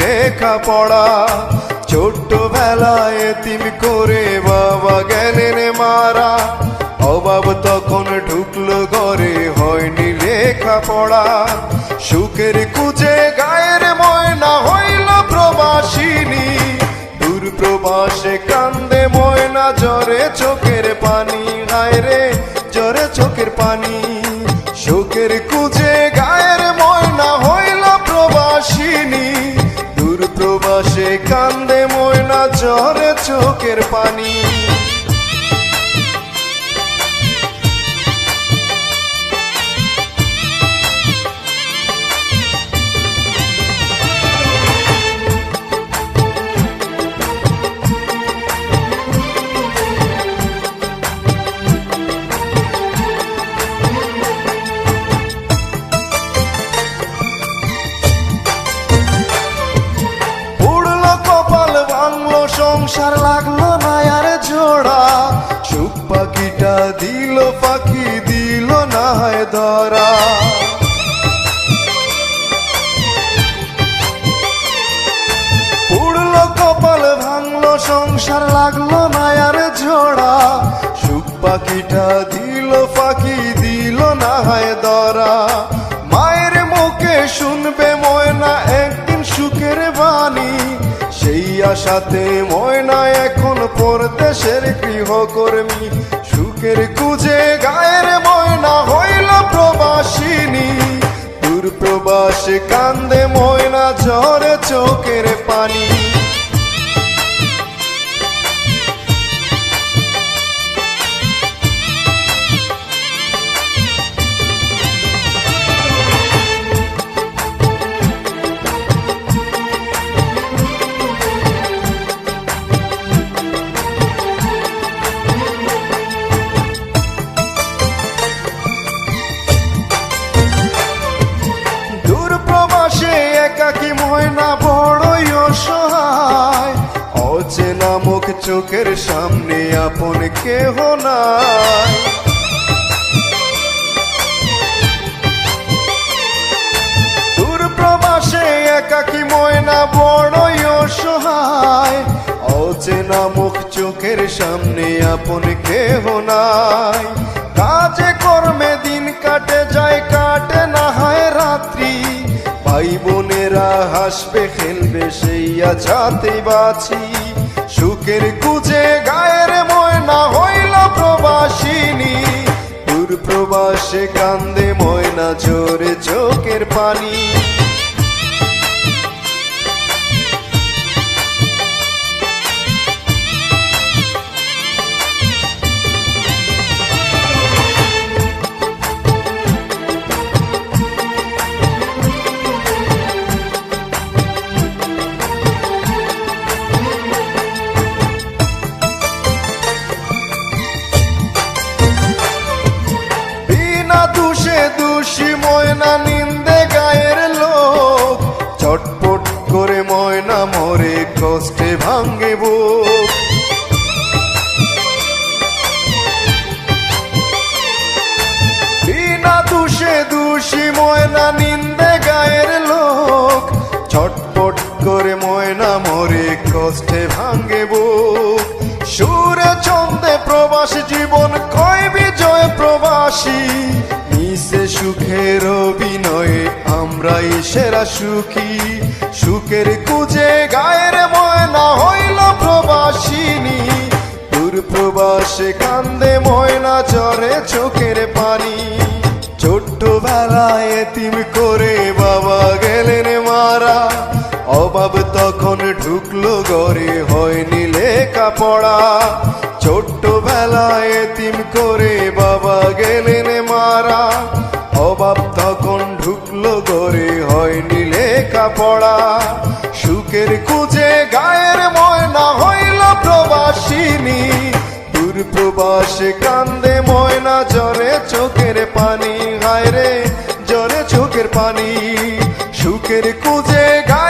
লেখাপড়া। ছোট্টবেলায় এতিম করে বাবা গেলেন মারা। অভাব তখন ঢুকলো ঘরে, হয়নি লেখাপড়া। সুখের কুজে গায়ের ময়না হইল প্রবাসিনী। দূর প্রবাসে কান্দে ময়না জরে চোখের পানি। হায় রে জরে চোখের পানি। সুখের কুজে চোখের পানি। সংসার লাগল না আর জোড়া। সুখ পাখিটা দিল পাখি দিল না হয় ধরা। উড়লো কপাল ভাঙলো, সংসার লাগল না আর জোড়া। সুখ পাখিটা দিল পাখি দিল না হয় দরা আশাতে ময়না এখন পরদেশের গৃহকর্মী। সুখের কুজে গায়ের ময়না হইল প্রবাসিনী। দূর প্রবাসে কান্দে ময়না ঝরে চোখের পানি। চোখের সামনে আপন কেহ নাই। দূর প্রবাসে একাকি ময়না বড়ই অসহায়। অচেনা মুখ চোখের সামনে আপন কেহ নাই। কাজে কর্মে দিন কাটে যায়, কাটে না হয় রাত্রি। ভাই বোনেরা হাসবে, খেলবে, সেই আছাতে বাছি সুখের কুচে গায়ের ময়না হইল প্রবাসিনী। দূর প্রবাসে কান্দে ময়না জোরে চোখের পানি। ময়না নিন্দে গায়ের লোক। চটপট করে ময়না মরে কষ্টে ভাঙ্গে বুক। বিনা দোষে দোষী ময়না নিন্দে গায়ের লোক। ছটপট করে ময়না মরে কষ্টে ভাঙ্গে বুক। সুরে চন্দে প্রবাসী জীবন, কয় বিজয় প্রবাসী। মিশে সুখের অভিনয়ে, আমরাই সেরা সুখী। সুখের কুজে গায়ের ময়না হইল প্রবাসিনী। দূর প্রবাসে কান্দে ময়না চরে চোখের পানি। ছোট্টবেলায় এতিম করে বাবা গেলেন মারা। অভাব তখন ঢুকলো ঘরে হয়নি লেখাপড়া ছোট্টবেলায় তিম করে বাবা গেলেন মারা অভাব তখন ঢুকলো ঘরে হয়নি লেখাপড়া। সুখের খুঁজে গায়ের ময়না হইল প্রবাসিনী। দূর প্রবাসে কান্দে ময়না জরে চোখের পানি। হায় রে জরে চোখের পানি। সুখের খুঁজে গায়ের